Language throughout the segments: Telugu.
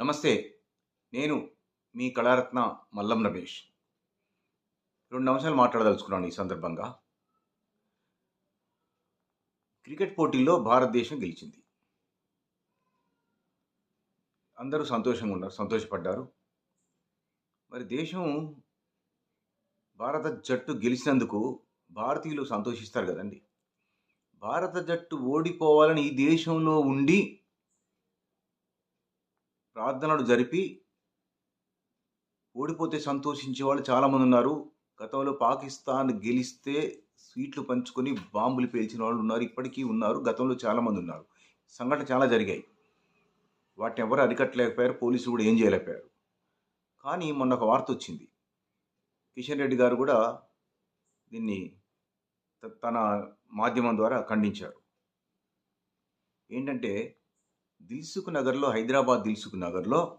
నమస్తే నేను మీ కళారత్న మల్లం రమేష్. రెండు అంశాలు మాట్లాడదలుచుకున్నాను ఈ సందర్భంగా. క్రికెట్ పోటీల్లో భారతదేశం గెలిచింది. అందరూ సంతోషంగా ఉన్నారు సంతోషపడ్డారు. మరి దేశం భారత జట్టు గెలిచినందుకు భారతీయులు సంతోషిస్తారు కదండి. భారత జట్టు ఓడిపోవాలని ఈ దేశంలో ఉండి ప్రార్థనలు జరిపి ఓడిపోతే సంతోషించే వాళ్ళు చాలామంది ఉన్నారు. గతంలో పాకిస్తాన్ గెలిస్తే స్వీట్లు పంచుకొని బాంబులు పేల్చిన వాళ్ళు ఉన్నారు. ఇప్పటికీ ఉన్నారు. గతంలో చాలామంది ఉన్నారు. సంఘటన చాలా జరిగాయి. వాటిని ఎవరు అరికట్టలేకపోయారు? పోలీసులు కూడా ఏం చేయలేకపోయారు? కానీ మొన్న ఒక వార్త వచ్చింది. కిషన్ రెడ్డి గారు కూడా దీన్ని త- తన మాధ్యమం ద్వారా ఖండించారు. ఏంటంటే దిల్సుఖ్ నగర్లో హైదరాబాద్ దిల్సుఖ్ నగర్లో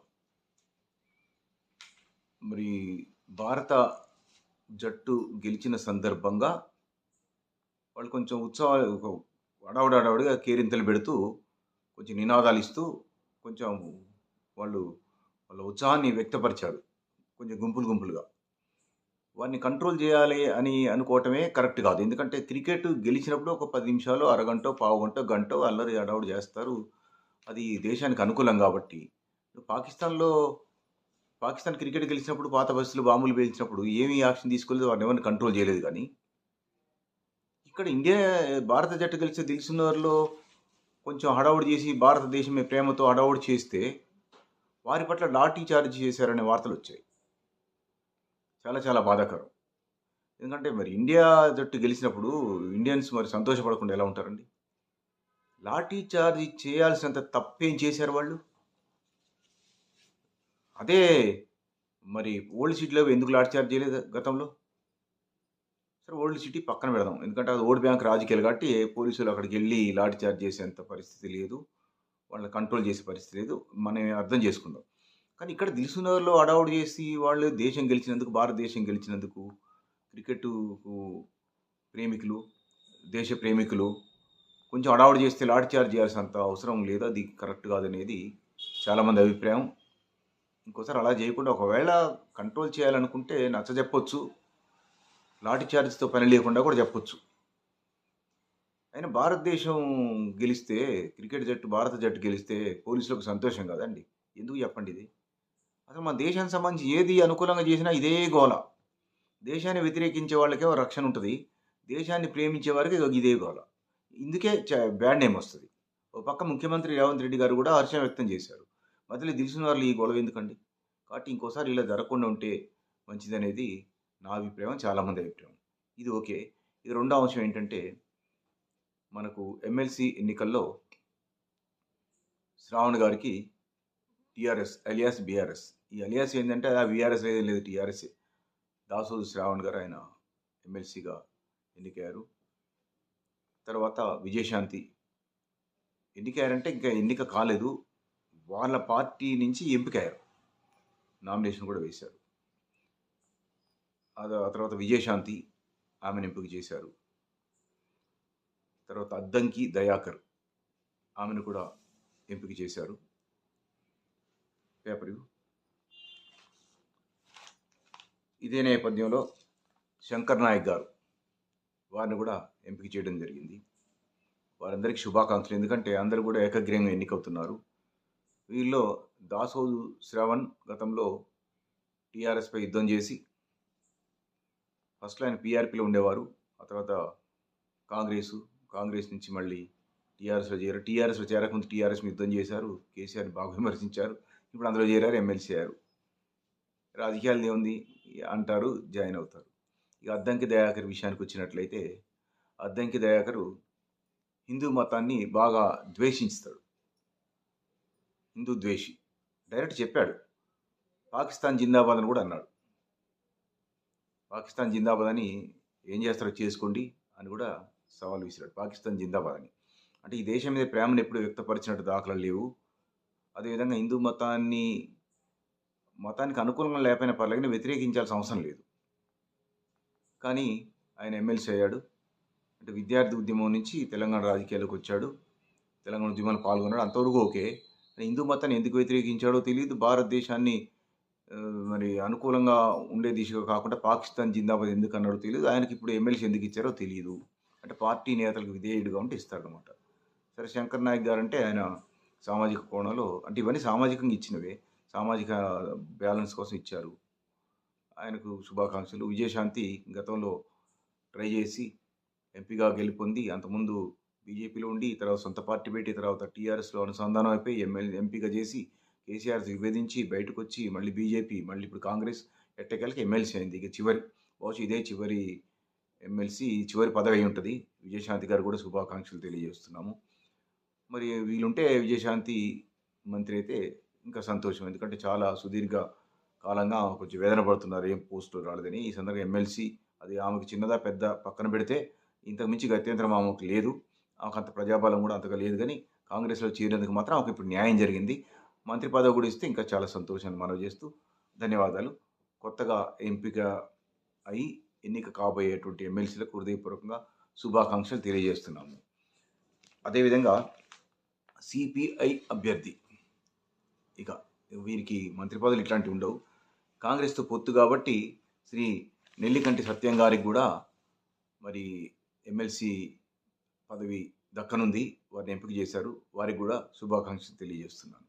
మరి భారత జట్టు గెలిచిన సందర్భంగా వాళ్ళు కొంచెం ఉత్సవాలు అడవడ కేరింతలు పెడుతూ కొంచెం నినాదాలు ఇస్తూ కొంచెం వాళ్ళు వాళ్ళ ఉత్సాహాన్ని వ్యక్తపరిచారు. కొంచెం గుంపులు గుంపులుగా. వారిని కంట్రోల్ చేయాలి అని అనుకోవటమే కరెక్ట్ కాదు. ఎందుకంటే క్రికెట్ గెలిచినప్పుడు ఒక పది నిమిషాలు అరగంట పావు గంట గంట అల్లరి అడవుడు చేస్తారు. అది దేశానికి అనుకూలం కాబట్టి. పాకిస్తాన్లో పాకిస్తాన్ క్రికెట్ గెలిచినప్పుడు పాత బస్సులు బాంబులు పేల్చినప్పుడు ఏమీ యాక్షన్ తీసుకోలేదు వారిని ఎవరిని కంట్రోల్ చేయలేదు కానీ. ఇక్కడ ఇండియా భారత జట్టు గెలిచే దిల్సున్నర్లో కొంచెం హడావుడి చేసి భారతదేశమే ప్రేమతో హడావుడి చేస్తే వారి పట్ల లాఠీ చార్జ్ చేశారనే వార్తలు వచ్చాయి. చాలా చాలా బాధాకరం. ఎందుకంటే మరి ఇండియా జట్టు గెలిచినప్పుడు ఇండియన్స్ మరి సంతోషపడకుండా ఎలా ఉంటారండి? లాఠీ చార్జ్ చేయాల్సినంత తప్పేం చేశారు వాళ్ళు? అదే మరి ఓల్డ్ సిటీలో ఎందుకు లాఠీ చార్జ్ చేయలేదు గతంలో? సరే ఓల్డ్ సిటీ పక్కన పెడదాం. ఎందుకంటే అది ఓల్డ్ బ్యాంక్ రాజకీయాలు కాబట్టి పోలీసులు అక్కడికి వెళ్ళి లాఠీ చార్జ్ చేసేంత పరిస్థితి లేదు. వాళ్ళని కంట్రోల్ చేసే పరిస్థితి లేదు. మనం అర్థం చేసుకుందాం. కానీ ఇక్కడ దిల్సునగర్లో అడౌట్ చేసి వాళ్ళు దేశం గెలిచినందుకు భారతదేశం గెలిచినందుకు క్రికెట్ ప్రేమికులు దేశ ప్రేమికులు కొంచెం అడావుడు చేస్తే లాఠీ చార్జ్ చేయాల్సినంత అవసరం లేదు అది కరెక్ట్ కాదనేది చాలామంది అభిప్రాయం. ఇంకోసారి అలా చేయకుండా ఒకవేళ కంట్రోల్ చేయాలనుకుంటే నచ్చ చెప్పొచ్చు. లాఠీ చార్జ్తో పని లేకుండా కూడా చెప్పొచ్చు. అయినా భారతదేశం గెలిస్తే క్రికెట్ జట్టు భారత జట్టు గెలిస్తే పోలీసులకు సంతోషం కదండి. ఎందుకు చెప్పండి ఇది? అసలు మన దేశానికి సంబంధించి ఏది అనుకూలంగా చేసినా ఇదే గోల. దేశాన్ని వ్యతిరేకించే వాళ్ళకే రక్షణ ఉంటుంది. దేశాన్ని ప్రేమించే వారికి ఇదే గోల. ఇందుకే బ్యాడ్ నేమ్ వస్తుంది. ఒక పక్క ముఖ్యమంత్రి రేవంత్ రెడ్డి గారు కూడా హర్షం వ్యక్తం చేశారు. మధ్యలో తెలిసిన వాళ్ళు ఈ గొడవ ఎందుకండి? కాబట్టి ఇంకోసారి ఇలా జరగకుండా ఉంటే మంచిదనేది నా అభిప్రాయం చాలామంది అభిప్రాయం. ఇది ఓకే. ఇది రెండో అంశం ఏంటంటే మనకు ఎమ్మెల్సీ ఎన్నికల్లో శ్రావణ్ గారికి టీఆర్ఎస్ అలియాస్ బీఆర్ఎస్. ఈ అలియాస్ ఏంటంటే ఆ బీఆర్ఎస్ లేదు లేదు టీఆర్ఎస్ దాసోదు శ్రావణ్ గారు ఆయన ఎమ్మెల్సీగా ఎన్నికయ్యారు. తర్వాత విజయశాంతి. ఎన్నికయ్యారంటే ఇంకా ఎన్నిక కాలేదు. వాళ్ళ పార్టీ నుంచి ఎంపికయ్యారు. నామినేషన్ కూడా వేశారు. ఆ తర్వాత విజయశాంతి ఆమెను ఎంపిక చేశారు. తర్వాత అద్దంకి దయాకర్ ఆమెను కూడా ఎంపిక చేశారు. పేపర్ ఇదే నేపథ్యంలో శంకర్ నాయక్ గారు వారిని కూడా ఎంపిక చేయడం జరిగింది. వారందరికీ శుభాకాంక్షలు. ఎందుకంటే అందరూ కూడా ఏకగ్రీయంగా ఎన్నికవుతున్నారు. వీళ్ళలో దాసోదు శ్రవణ్ గతంలో టీఆర్ఎస్పై యుద్ధం చేసి ఫస్ట్లో ఆయన పీఆర్పీలో ఉండేవారు. ఆ తర్వాత కాంగ్రెస్ కాంగ్రెస్ నుంచి మళ్ళీ టీఆర్ఎస్లో చేరారు. టీఆర్ఎస్లో చేరకముందు టీఆర్ఎస్ యుద్ధం చేశారు. కేసీఆర్ని బాగా విమర్శించారు. ఇప్పుడు అందులో చేరారు ఎమ్మెల్సీ అయ్యారు. రాజకీయాలు ఏముంది? అంటారు జాయిన్ అవుతారు. ఇక అద్దంకి దయాకర్ విషయానికి వచ్చినట్లయితే అద్దంకి దయాకరు హిందూ మతాన్ని బాగా ద్వేషించుతాడు. హిందూ ద్వేషి. డైరెక్ట్ చెప్పాడు. పాకిస్తాన్ జిందాబాద్ అని కూడా అన్నాడు. పాకిస్తాన్ జిందాబాద్ అని ఏం చేస్తారో చేసుకోండి అని కూడా సవాల్ విసిరాడు. పాకిస్తాన్ జిందాబాద్ అని. అంటే ఈ దేశం మీద ప్రేమను ఎప్పుడు వ్యక్తపరిచినట్టు దాఖలు లేవు. అదేవిధంగా హిందూ మతాన్ని మతానికి అనుకూలంగా లేకపోయినా పర్లేదు వ్యతిరేకించాల్సిన అవసరం లేదు. కానీ ఆయన ఎమ్మెల్సీ అయ్యాడు. అంటే విద్యార్థి ఉద్యమం నుంచి తెలంగాణ రాజకీయాల్లోకి వచ్చాడు. తెలంగాణ ఉద్యమంలో పాల్గొన్నాడు. అంతవరకు ఓకే. హిందూ మతాన్ని ఎందుకు వ్యతిరేకించాడో తెలియదు భారతదేశాన్ని మరి అనుకూలంగా ఉండే దిశగా కాకుండా పాకిస్తాన్ జిందాబాద్ ఎందుకు అన్నాడో తెలియదు ఆయనకి ఇప్పుడు ఎమ్మెల్సీ ఎందుకు ఇచ్చారో తెలియదు అంటే పార్టీ నేతలకు విధేయుడిగా ఉంటే ఇస్తాడనమాట సరే శంకర్ నాయక్ గారు అంటే ఆయన సామాజిక కోణంలో అంటే ఇవన్నీ సామాజికంగా ఇచ్చినవే. సామాజిక బ్యాలెన్స్ కోసం ఇచ్చారు. ఆయనకు శుభాకాంక్షలు. విజయశాంతి గతంలో ట్రై చేసి ఎంపీగా గెలుపొంది అంతకుముందు బీజేపీలో ఉండి తర్వాత సొంత పార్టీ పెట్టి తర్వాత టీఆర్ఎస్లో అనుసంధానం అయిపోయి ఎమ్మెల్యే ఎంపీగా చేసి కేసీఆర్ విభేదించి బయటకు వచ్చి మళ్ళీ బీజేపీ మళ్ళీ ఇప్పుడు కాంగ్రెస్ ఎట్టకేలకి ఎమ్మెల్సీ అయింది. ఇక చివరి బహుశా ఇదే చివరి ఎమ్మెల్సీ చివరి పదవి అయి ఉంటుంది. విజయశాంతి గారు కూడా శుభాకాంక్షలు తెలియజేస్తున్నాము. మరి వీలుంటే విజయశాంతి మంత్రి అయితే ఇంకా సంతోషం. ఎందుకంటే చాలా సుదీర్ఘ కాలంగా కొంచెం వేదన పడుతున్నారు. ఏం పోస్టులు రాలేదని. ఈ సందర్భంగా ఎమ్మెల్సీ అది ఆమెకు చిన్నదా పెద్ద పక్కన పెడితే ఇంతకు మించి గత్యంతరం ఆమెకు లేదు. ఆమెకు అంత ప్రజాబలం కూడా అంతగా లేదు కానీ కాంగ్రెస్లో చేరినందుకు మాత్రం ఆమెకు ఇప్పుడు న్యాయం జరిగింది. మంత్రి పదవి కూడా ఇస్తే ఇంకా చాలా సంతోషాన్ని మనవి చేస్తూ ధన్యవాదాలు. కొత్తగా ఎంపిక అయి ఎన్నిక కాబోయేటువంటి ఎమ్మెల్సీలకు హృదయపూర్వకంగా శుభాకాంక్షలు తెలియజేస్తున్నాము. అదేవిధంగా సిపిఐ అభ్యర్థి. ఇక వీరికి మంత్రి పదవులు ఇట్లాంటివి ఉండవు. కాంగ్రెస్తో పొత్తు కాబట్టి శ్రీ నెల్లికంటి సత్యం గారికి కూడా మరి ఎమ్మెల్సీ పదవి దక్కనుంది. వారిని ఎంపిక చేశారు. వారికి కూడా శుభాకాంక్షలు తెలియజేస్తున్నాను.